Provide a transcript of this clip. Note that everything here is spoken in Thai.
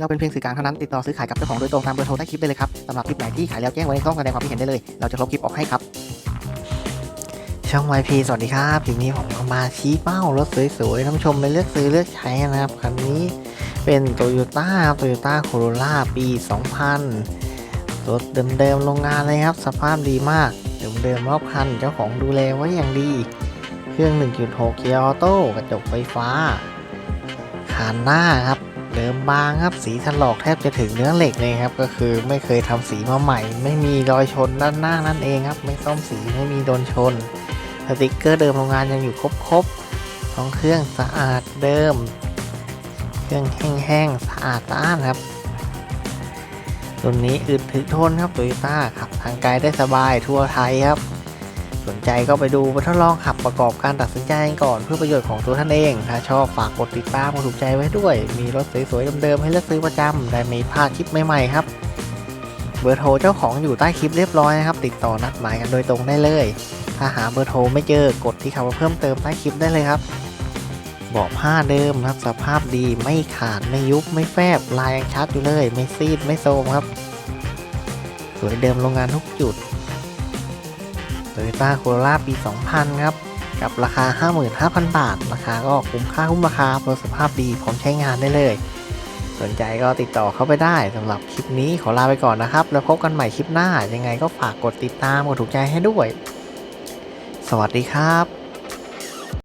เราเป็นเพียงสื่อกลางเท่านั้นติดต่อซื้อขายกับเจ้าของโดยตรงตามเบอร์โทรใต้คลิปได้เลยครับสำหรับคลิปไหนที่ขายแล้วแจ้งไว้ในช่องแสดงความคิดเห็นได้เลย เราจะลบคลิปออกให้ครับ ช่อง YP สวัสดีครับคลิปนี้ผมมาชี้เป้ารถสวยๆท่านผู้ชมไปเลือกซื้อเลือกใช้นะครับคันนี้เป็น Toyota Toyota Corolla ปี 2000 รถเดิมๆโรงงานเลยครับ สภาพดีมากเดิมๆรอบคันเจ้าของดูแลไว้อย่างดี เครื่อง 1.6 เกียร์ออโต้กระจกไฟฟ้าคานหน้าครับ เดิมบางครับสีถลอกแทบจะถึงเนื้อเหล็กเลยครับ ก็คือไม่เคยทำสีมาใหม่ ไม่มีรอยชนด้านหน้านั่นเองครับ ไม่ซ่อมสีไม่มีโดนชนสติกเกอร์เดิมโรงงานยังอยู่ครบๆท้องเครื่องสะอาดเดิม เครื่องแห้งๆสะอาดสะอาดครับรุ่นนี้อึดถึกทนครับโตโยต้าขับทางไกลได้สบายทั่วไทยครับ นใจก็ไปดูไปทดลองขับประกอบการตัดสินใจก่อนเพื่อประโยชน์ของตัวท่านเอง ถ้าชอบฝากกดติดตามกดถูกใจไว้ด้วย มีรถสวยๆเดิมๆให้เลือกซื้อประจำได้ไม่พลาดคลิปใหม่ๆครับ เบอร์โทรเจ้าของอยู่ใต้คลิปเรียบร้อยนะครับ ติดต่อนัดหมายกันโดยตรงได้เลย ถ้าหาเบอร์โทรไม่เจอกดที่คำว่าเพิ่มเติมใต้คลิปได้เลยครับเบาะผ้าเดิมครับสภาพดีไม่ขาดไม่ยุบไม่แฟบลายยังชัดอยู่เลย ไม่ซีดไม่โทมครับ สวยเดิมโรงงานทุกจุด Toyota Corolla ปี 2000 ครับ กับราคา 55,000 บาท ราคาก็คุ้มค่าคุ้มราคารถสภาพดีพร้อมใช้งานได้เลย สนใจก็ติดต่อเข้าไปได้สำหรับคลิปนี้ขอลาไปก่อนนะครับ แล้วพบกันใหม่คลิปหน้ายังไงก็ฝากกดติดตามกดถูกใจให้ด้วย สวัสดีครับ